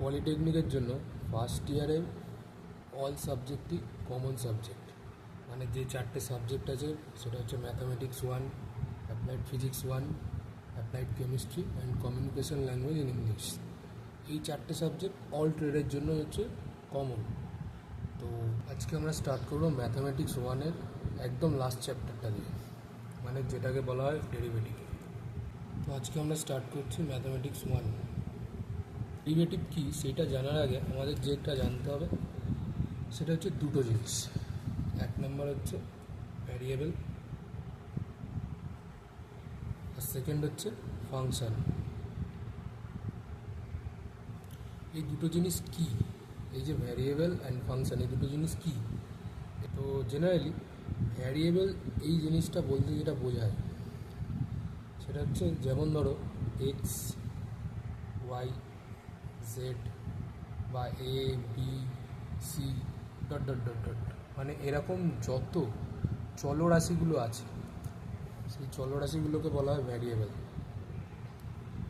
পলিটেকনিকের জন্য ফার্স্ট ইয়ারে all সাবজেক্টই common subject মানে যে চারটে সাবজেক্ট আছে, সেটা হচ্ছে mathematics one applied physics one applied chemistry and communication language in English এই চারটে সাবজেক্ট অল ট্রেডের জন্য হচ্ছে কমন তো আজকে আমরা স্টার্ট করব ম্যাথামেটিক্স ওয়ানের একদম লাস্ট চ্যাপ্টারটা দিয়ে মানে যেটাকে বলা হয় ডেরিভেটিভ তো আজকে আমরা স্টার্ট করছি ম্যাথামেটিক্স ওয়ান ডেরিভেটিভ কী সেটা জানার আগে আমাদের যেটা জানতে হবে, সেটা হচ্ছে দুটো জিনিস। এক নম্বর হচ্ছে ভ্যারিয়েবল আর সেকেন্ড হচ্ছে ফাংশন এই দুটো জিনিস কি? এই যে ভ্যারিয়েবল অ্যান্ড ফাংশন এই দুটো জিনিস কি? তো জেনারেলি ভ্যারিয়েবল এই জিনিসটা বলতে যেটা বোঝায়, সেটা হচ্ছে যেমন ধরো এক্স ওয়াই জেড বা A B C dot dot dot dot মানে এরকম যত চলরাশিগুলো আছে, সেই চলরাশিগুলোকে বলা হয় ভ্যারিয়েবল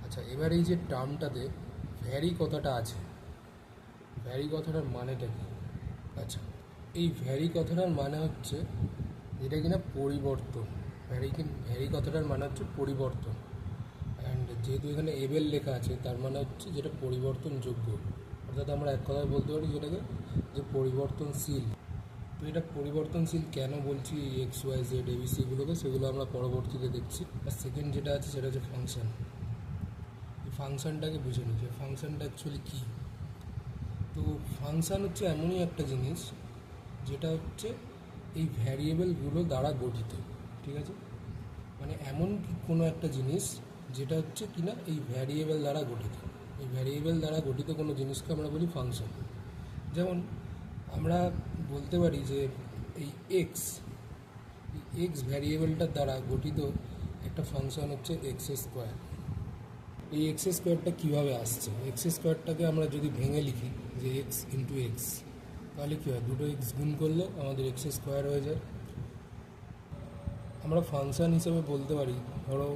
আচ্ছা এবার এই যে টার্মটাতে ভ্যারি কথাটা আছে ভ্যারি কথাটার মানেটা কি? আচ্ছা এই ভ্যারি কথাটার মানে হচ্ছে যেটা কিনা পরিবর্তন। ভ্যারি ভ্যারি কথাটার মানে হচ্ছে পরিবর্তন। যেহেতু এখানে এবেল লেখা আছে, তার মানে হচ্ছে যেটা পরিবর্তনযোগ্য। অর্থাৎ আমরা এক কথায় বলতে পারি যেটাকে যে পরিবর্তনশীল। তো এটা পরিবর্তনশীল কেন বলছি এক্স ওয়াই জেড এবিসিগুলোকে সেগুলো আমরা পরবর্তীতে দেখছি। আর সেকেন্ড যেটা আছে সেটা হচ্ছে ফাংশান এই ফাংশনটাকে বুঝে নিচ্ছি ফাংশানটা অ্যাকচুয়ালি কী? তো ফাংশান হচ্ছে এমনই একটা জিনিস যেটা হচ্ছে এই ভ্যারিয়েবলগুলো দ্বারা গঠিত, ঠিক আছে? মানে এমন কোনো একটা জিনিস যেটা হচ্ছে কিনা এই ভ্যারিয়েবল দ্বারা গঠিত। এই ভ্যারিয়েবল দ্বারা গঠিত কোনো জিনিসকে আমরা বলি ফাংশন যেমন আমরা বলতে পারি যে এই এক্স এই এক্স ভ্যারিয়েবলটার দ্বারা গঠিত একটা ফাংশন হচ্ছে এক্স স্কোয়ার এই এক্স স্কোয়ারটা কীভাবে আসছে? এক্স স্কোয়ারটাকে আমরা যদি ভেঙে লিখি যে এক্স ইন্টু এক্স তাহলে কী হয়? দুটো এক্স গুণ করলে আমাদের এক্স স্কোয়ার হয়ে যায়। আমরা ফাংশন হিসেবে বলতে পারি, ধরো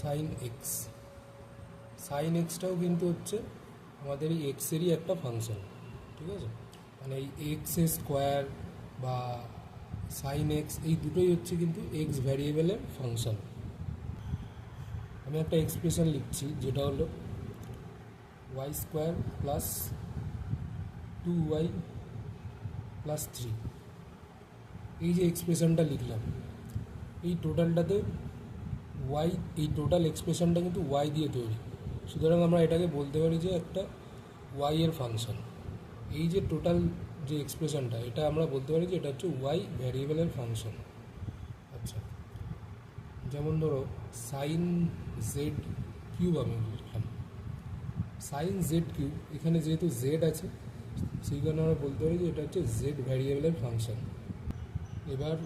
সাইন এক্স সাইন এক্সটাও কিন্তু হচ্ছে আমাদের এই এক্সেরই একটা ফাংশন ঠিক আছে? মানে এই এক্স স্কোয়ার বা সাইন এক্স এই দুটোই হচ্ছে কিন্তু এক্স ভ্যারিয়েবলের ফাংশন আমি একটা এক্সপ্রেশন লিখছি, যেটা হলো y square plus two y plus three এই যে এক্সপ্রেশনটা লিখলাম, এই টোটালটাতে ওয়াই এই টোটাল এক্সপ্রেশনটা কিন্তু ওয়াই দিয়ে তৈরি। সুতরাং আমরা এটাকে বলতে পারি যে একটা ওয়াই এর ফাংশন এই যে টোটাল যে এক্সপ্রেশনটা এটা আমরা বলতে পারি যে এটা হচ্ছে ওয়াই ভ্যারিয়েবলের ফাংশন আচ্ছা যেমন ধরো সাইন জেড কিউব আমি লিখলাম। সাইন জেড কিউব এখানে যেহেতু জেড আছে, সেই কারণে আমরা বলতে পারি যে এটা হচ্ছে জেড ভ্যারিয়েবলের ফাংশন এবার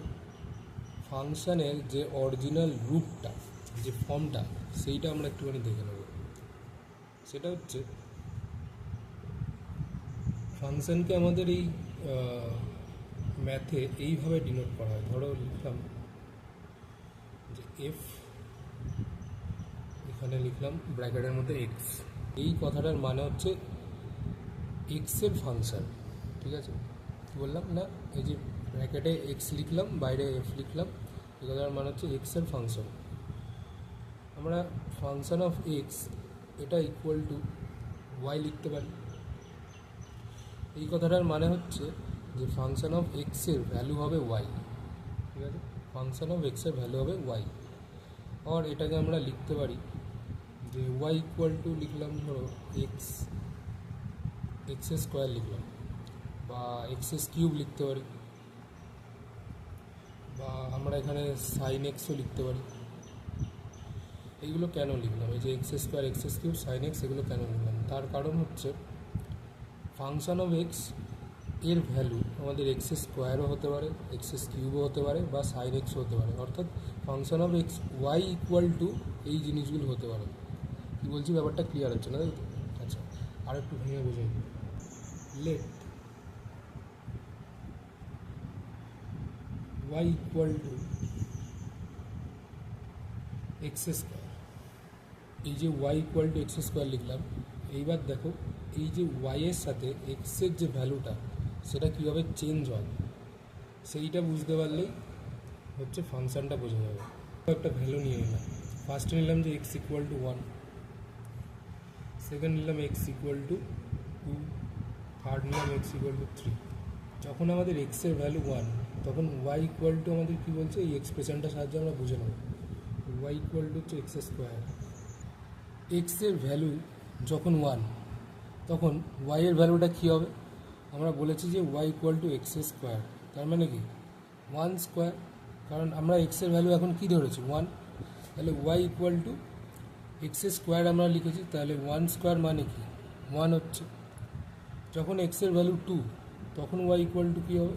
ফাংশানের যে অরিজিনাল রূপটা যে ফর্মটা, সেইটা আমরা একটুখানি দেখে নেব। সেটা হচ্ছে, ফাংশনকে আমাদের এই ম্যাথে এইভাবে ডিনোট করা হয়। ধরো লিখলাম যে এফ এখানে লিখলাম ব্র্যাকেটের মধ্যে এক্স এই কথাটার মানে হচ্ছে এক্সের ফাংশন, ঠিক আছে? বললাম? না, এই যে ব্র্যাকেটে এক্স লিখলাম, বাইরে এফ লিখলাম, এই কথাটার মানে হচ্ছে এক্সের ফাংশন। আমরা ফাংশন অফ এক্স এটা ইকুয়াল টু ওয়াই লিখতে পারি। এই কথাটার মানে হচ্ছে যে ফাংশন অফ এক্সের ভ্যালু হবে ওয়াই ঠিক আছে? ফাংশন অফ এক্সের ভ্যালু হবে ওয়াই আর এটাকে আমরা লিখতে পারি যে ওয়াই ইকুয়াল টু লিখলাম ধরো এক্স এক্স স্কোয়ার লিখলাম, বা এক্স এস কিউব লিখতে পারি, বা আমরা এখানে সাইন এক্সও লিখতে পারি। এইগুলো কেন লিখলাম? এই যে x square x cube sine x এগুলো কেন লিখলাম? তার কারণ হচ্ছে ফাংশন অফ এক্সের ভ্যালু আমাদের এক্স স্কোয়ারও হতে পারে এক্স কিউবও হতে পারে বা সাইন এক্সও হতে পারে। অর্থাৎ function of x y equal to এই জিনিসগুলো হতে পারে। কী বলছি? ব্যাপারটা ক্লিয়ার হচ্ছে না, তাই তো? আচ্ছা আর একটু ভেঙে বোঝাই। Let y equal to x square এই যে y equal to x square লিখলাম, এইবার দেখো এই যে ওয়াইয়ের সাথে এক্সের যে ভ্যালুটা সেটা কীভাবে চেঞ্জ হয়? সেইটা বুঝতে পারলেই হচ্ছে ফাংশানটা বোঝা যাবে। একটা ভ্যালু নিয়ে নিলাম। ফার্স্টে নিলাম যে x equal to one second নিলাম x equal to two third নিলাম এক্স ইকুয়াল টু থ্রি যখন আমাদের এক্সের ভ্যালু ওয়ান তখন ওয়াই ইকুয়াল টু আমাদের কী বলছে? এই এক্সপ্রেশনটার সাহায্যে আমরা বুঝে নেব। ওয়াই ইকুয়াল টু হচ্ছে এক্স স্কোয়ার এক্সের ভ্যালু যখন ওয়ান তখন ওয়াইয়ের ভ্যালুটা কী হবে? আমরা বলেছি যে y equal to x square তার মানে কি? ওয়ান স্কোয়ার কারণ আমরা এক্সের ভ্যালু এখন কী ধরেছি? ওয়ান তাহলে y equal to x square আমরা লিখেছি, তাহলে ওয়ান স্কোয়ার মানে কি? ওয়ান হচ্ছে। যখন এক্সের ভ্যালু টু তখন ওয়াই ইকুয়াল টু কী হবে?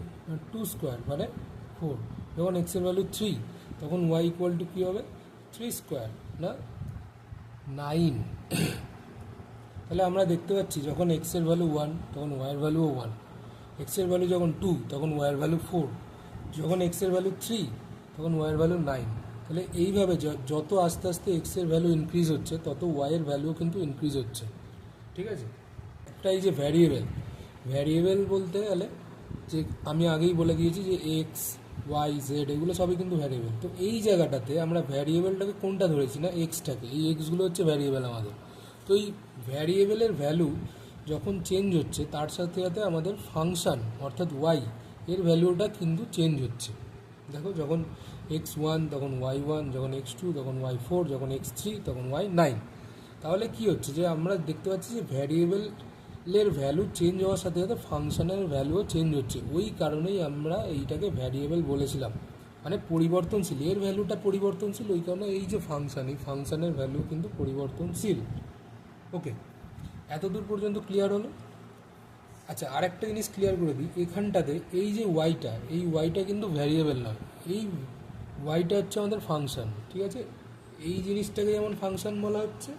টু স্কোয়ার মানে ফোর যখন এক্সের ভ্যালু থ্রি তখন ওয়াই ইকুয়াল টু কী হবে? থ্রি স্কোয়ার না? নাইন। তাহলে আমরা দেখতে পাচ্ছি যখন এক্সের ভ্যালু ওয়ান তখন ওয়াইয়ের ভ্যালুও ওয়ান এক্সের ভ্যালু যখন টু তখন ওয়াইয়ের ভ্যালু ফোর যখন এক্সের ভ্যালু থ্রি তখন ওয়াইয়ের ভ্যালু নাইন তাহলে এইভাবে যত আস্তে আস্তে এক্সের ভ্যালু ইনক্রিজ হচ্ছে, তত ওয়াইয়ের ভ্যালুও কিন্তু ইনক্রিজ হচ্ছে। ঠিক আছে? একটা এই যে ভ্যারিয়েবেল ভ্যারিয়েবেল বলতে গেলে যে আমি আগেই বলে দিয়েছি যে এক্স ওয়াই জেড এগুলো সবই কিন্তু ভ্যারিয়েবল তো এই জায়গাটাতে আমরা ভ্যারিয়েবলটাকে কোনটা ধরেছি না এক্সটাকে এই এক্সগুলো হচ্ছে ভ্যারিয়েবল আমাদের। তো এই ভ্যারিয়েবলের ভ্যালু যখন চেঞ্জ হচ্ছে, তার সাথে সাথে আমাদের ফাংশন অর্থাৎ ওয়াই এর ভ্যালুটা কিন্তু চেঞ্জ হচ্ছে। দেখো, যখন এক্স ওয়ান তখন ওয়াই ওয়ান যখন এক্স টু তখন ওয়াই ফোর যখন এক্স থ্রি তখন ওয়াই নাইন তাহলে কি হচ্ছে যে, আমরা দেখতে পাচ্ছি যে ভ্যারিয়েবলের ভ্যালু চেঞ্জ হওয়ার সাথে সাথে ফাংশনের ভ্যালুও চেঞ্জ হচ্ছে। ওই কারণেই আমরা এইটাকে ভ্যারিয়েবল বলেছিলাম। মানে পরিবর্তনশীল। এর ভ্যালুটা পরিবর্তনশীল, ওই কারণে এই যে ফাংশন এই ফাংশনের ভ্যালু কিন্তু পরিবর্তনশীল। ওকে এতদূর পর্যন্ত ক্লিয়ার হলো? আচ্ছা আরেকটা জিনিস ক্লিয়ার করে দিই। এখানটাতে এই যে ওয়াইটা এই ওয়াইটা কিন্তু ভ্যারিয়েবল নয়। এই ওয়াইটা হচ্ছে আমাদের ফাংশন ঠিক আছে? এই জিনিসটাকে যেমন ফাংশন বলা হচ্ছে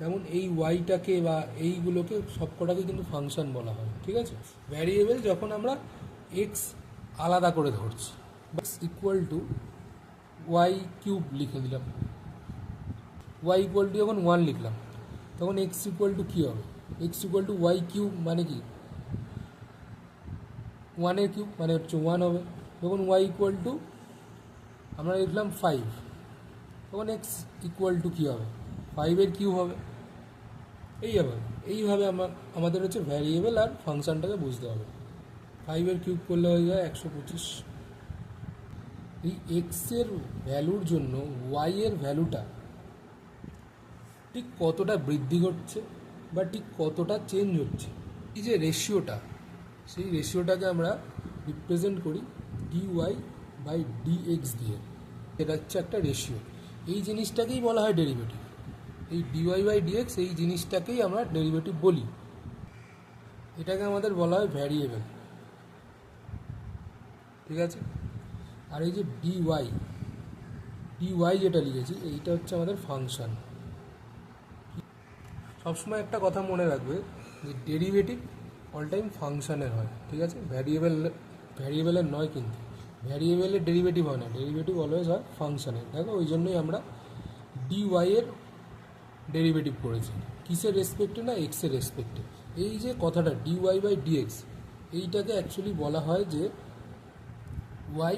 তেমন এই ওয়াইটাকে বা এইগুলোকে সবকটাকে কিন্তু ফাংশন বলা হয়, ঠিক আছে? ভ্যারিয়েবল যখন আমরা এক্স আলাদা করে ধরছি বাস ইকুয়াল টু ওয়াই কিউব লিখে দিলাম। ওয়াই ইকুয়াল টু যখন ওয়ান লিখলাম, তখন এক্স ইকুয়াল টু কী হবে? X equal to y cube মানে কি? ওয়ানের কিউব মানে হচ্ছে ওয়ান হবে। যখন ওয়াই ইকুয়াল টু আমরা লিখলাম ফাইভ তখন এক্স ইকুয়াল টু কী হবে? ফাইভের কিউব হবে। এইভাবে এইভাবে আমার, আমাদের হচ্ছে ভ্যারিয়েবল আর ফাংশনটাকে বুঝতে হবে। ফাইভের কিউব করলে হয়ে যায় একশো পঁচিশ। এই এক্সের ভ্যালুর জন্য ওয়াইয়ের ভ্যালুটা ঠিক কতটা বৃদ্ধি ঘটছে বা ঠিক কতটা চেঞ্জ হচ্ছে। এই যে রেশিওটা সেই রেশিওটাকে আমরা রিপ্রেজেন্ট করি d y by d x দিয়ে। এটা হচ্ছে একটা রেশিও এই জিনিসটাকেই বলা হয় ডেরিভেটিভ এই ডিওয়াই বাই ডিএক্স এই জিনিসটাকেই আমরা ডেরিভেটিভ বলি। এটাকে আমাদের বলা হয় ভ্যারিয়েবল ঠিক আছে? আর এই যে ডিওয়াই ডিওয়াই যেটা লিখেছি, এইটা হচ্ছে আমাদের ফাংশন সবসময় একটা কথা মনে রাখবে যে ডেরিভেটিভ অল টাইম ফাংশনের হয়, ঠিক আছে? ভ্যারিয়েবল ভ্যারিয়েবলের নয় কিন্তু। ভ্যারিয়েবলের ডেরিভেটিভ হয় না ডেরিভেটিভ অলওয়েজ হয় ফাংশনের দেখো, ওই জন্যই আমরা ডিওয়াই এর ডেরিভেটিভ করেছি কিসের রেসপেক্টে না এক্সের রেসপেক্টে এই যে কথাটা D Y by D X এইটাকে অ্যাকচুয়ালি বলা হয় যে ওয়াই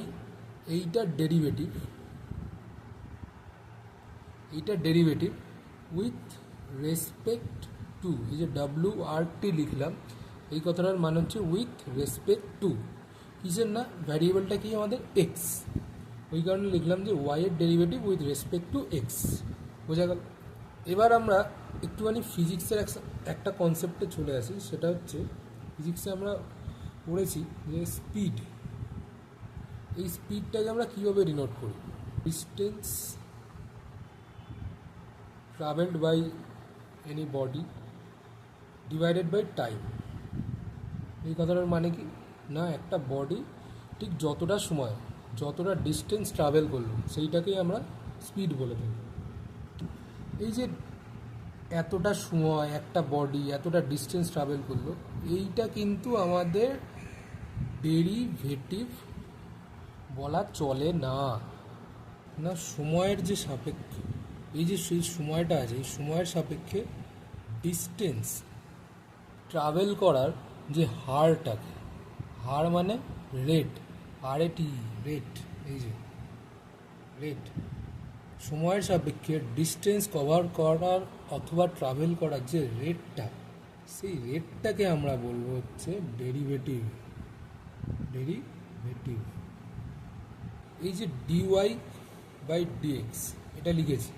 এইটার ডেরিভেটিভ এইটার ডেরিভেটিভ উইথ রেসপেক্ট টু এই যে ডাব্লু আর টি লিখলাম, এই কথাটার মানে হচ্ছে উইথ রেসপেক্ট টু কিসের না? ভ্যারিয়েবলটা কি আমাদের? এক্স ওই কারণে লিখলাম যে ওয়াই এর derivative with respect to x বোঝা গেল? এবার আমরা একটুখানি ফিজিক্সের একটা কনসেপ্টে চলে আসি, সেটা হচ্ছে ফিজিক্সে আমরা পড়েছি যে স্পিড এই স্পিডটাকে আমরা কীভাবে রিনোট করি? Distance travelled by any body divided by time এই কথাটার মানে কি? না, একটা বডি ঠিক যতটা সময়, যতটা ডিস্টেন্স ট্রাভেল করল, সেইটাকেই আমরা স্পিড বলে থাকি। এই যে এতটা সময়, একটা বডি এতটা ডিস্টেন্স ট্রাভেল করল, এইটা কিন্তু আমাদের ডেরিভেটিভ বলা চলে না। না, সময়ের যে সাপেক্ষে, এই যে সেই সময়টা আছে, এই সময়ের সাপেক্ষে ডিস্টেন্স ট্রাভেল করার যে হারটাকে, হার মানে রেট আর এটি রেট এই যে রেট সময়ের সাপেক্ষে ডিস্টেন্স কভার করার অথবা ট্রাভেল করার যে রেটটা সেই রেটটাকে আমরা বলব হচ্ছে ডেরিভেটিভ ডেরিভেটিভ এই যে ডিওয়াই বাই ডিএক্স এটা লিখেছি।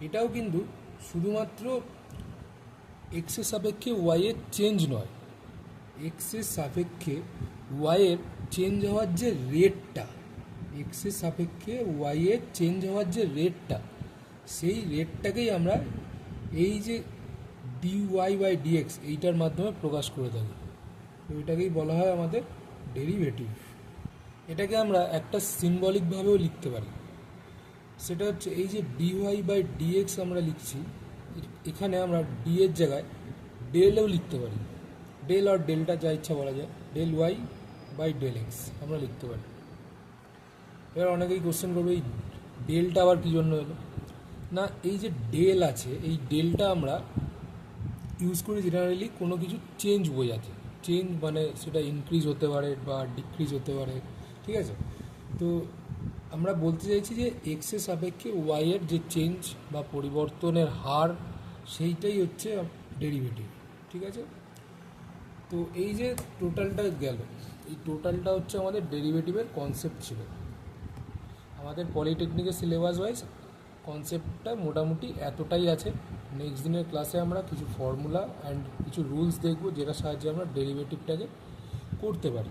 এটাও কিন্তু শুধুমাত্র এক্সের সাপেক্ষে ওয়াইয়ের চেঞ্জ নয় এক্সের সাপেক্ষে ওয়াইয়ের চেঞ্জ হওয়ার যে রেটটা এক্সের সাপেক্ষে ওয়াইয়ের চেঞ্জ হওয়ার যে রেটটা, সেই রেটটাকেই আমরা এই যে ডি ওয়াই বাই ডিএক্স এইটার মাধ্যমে প্রকাশ করে থাকি। এটাকেই বলা হয় আমাদের ডেরিভেটিভ এটাকে আমরা একটা সিম্বলিকভাবেও লিখতে পারি। সেটা হচ্ছে এই যে ডিওয়াই বাই ডিএক্স আমরা লিখছি, এখানে আমরা ডি এর জায়গায় ডেলও লিখতে পারি। ডেল আর ডেলটা যা ইচ্ছা বলা যায় del y by del x আমরা লিখতে পারি। এবার অনেকেই কোশ্চেন করবে, এই ডেলটা আবার কী জন্য এলো? না, এই যে ডেল আছে, এই ডেলটা আমরা ইউজ করি জেনারেলি কোনো কিছু চেঞ্জ বোঝাতে। চেঞ্জ মানে সেটা ইনক্রিজ হতে পারে বা ডিক্রিজ হতে পারে, ঠিক আছে? তো আমরা বলতে চাইছি যে এক্সের সাপেক্ষে ওয়াইয়ের যে চেঞ্জ বা পরিবর্তনের হার, সেইটাই হচ্ছে ডেরিভেটিভ ঠিক আছে? তো এই যে টোটালটা গেল, এই টোটালটা হচ্ছে আমাদের ডেরিভেটিভের কনসেপ্ট ছিল। আমাদের পলিটেকনিকের সিলেবাস ওয়াইজ কনসেপ্টটা মোটামুটি এতটাই আছে। নেক্সট দিনের ক্লাসে আমরা কিছু ফর্মুলা অ্যান্ড কিছু রুলস দেখব, যেটার সাহায্যে আমরা ডেরিভেটিভটাকে করতে পারি।